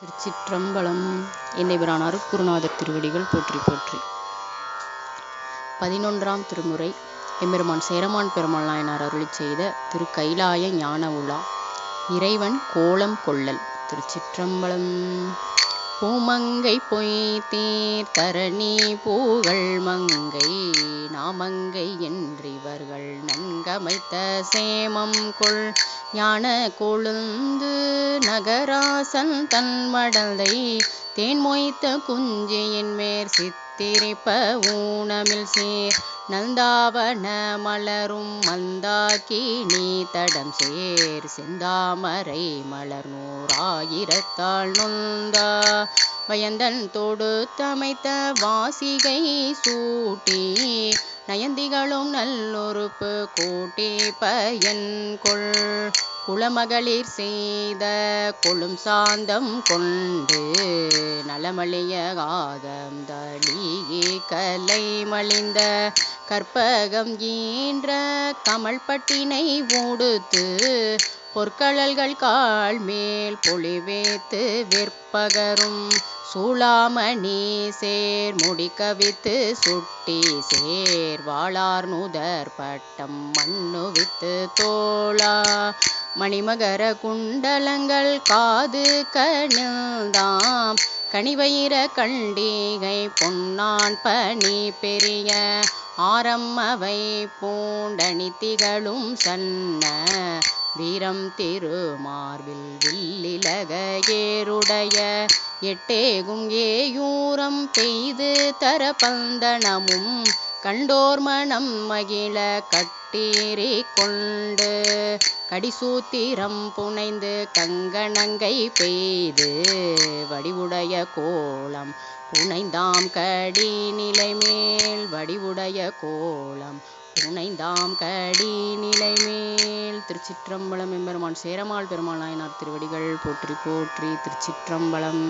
திருச்சிற்றம்பலம் எந்தைபிரான் அருட்குருநாதர் திருவடிகள் போற்றி போற்றி. பதினொன்றாம் திருமுறை எம்பெருமான் சேரமான் பெருமாள் நாயனார் அருளிச் செய்த திரு கைலாய ஞான உலா இறைவன் கோலம் கொள்ளல் திருச்சிற்றம்பலம். பூமங்கை பொய்தீர் தரணி பூகள் மங்கை நாமங்கை என்றிவர்கள் நன்கமைத்த சேமம் கொள். ஞான கொழுந்து நகராசன் தன் மடலை தேன் மொய்த்த குஞ்சியின் மேற் சித்திரிப்ப ஊனமில் சேர். நந்தாவன மலரும் மந்தாக்கி நீ தடம் சேர். செந்தாமரை மலர் நூறாயிரத்தாள் நொந்தா. வயந்தன் தொடுத்தமைத்த வாசிகை சூட்டி நயந்திகளும் நல்லொருப்பு கூட்டி பயன் கொள். குளமகளிர் செய்த கொழும் சாந்தம் கொண்டு நலமளிய காதம் தளியே கலை மலிந்த கற்பகம் ஈன்ற கமல்பட்டினை மூடுத்து பொற்கழல்கள் கால் மேல் பொலிவேத்து விற்பகரும் சூளாமணி சேர் முடிக்கவித்து சுட்டி சேர் வாளார் நுதர் பட்டம் மண்ணுவித்து தோளா. மணிமகர குண்டலங்கள் காது கணிந்தாம் கனிவயிர கண்டிகை பொன்னான் பனி பெரிய ஆரம்மவை பூண்டணி திகழும் சன்ன வீரம் திருமார்பில் வில்லிலக ஏருடைய எட்டேகும் ஏயூரம் பெய்து தர பந்தனமும் கண்டோர் மனம் மகிழ கட்டீரி கொண்டு கடிசூத்திரம் புனைந்து கங்கணங்கை பெய்து வடிவுடைய கோலம் புனைந்தாம் கடி நிலை மேல் வடிவுடைய கோலம் புனைந்தாம் கடி நிலை மேல். திருச்சிற்றம்பலம் எம்பெருமான் சேரமாள் பெருமாள் நாயனார் திருவடிகள் போற்றி போற்றி திருச்சிற்றம்பலம்.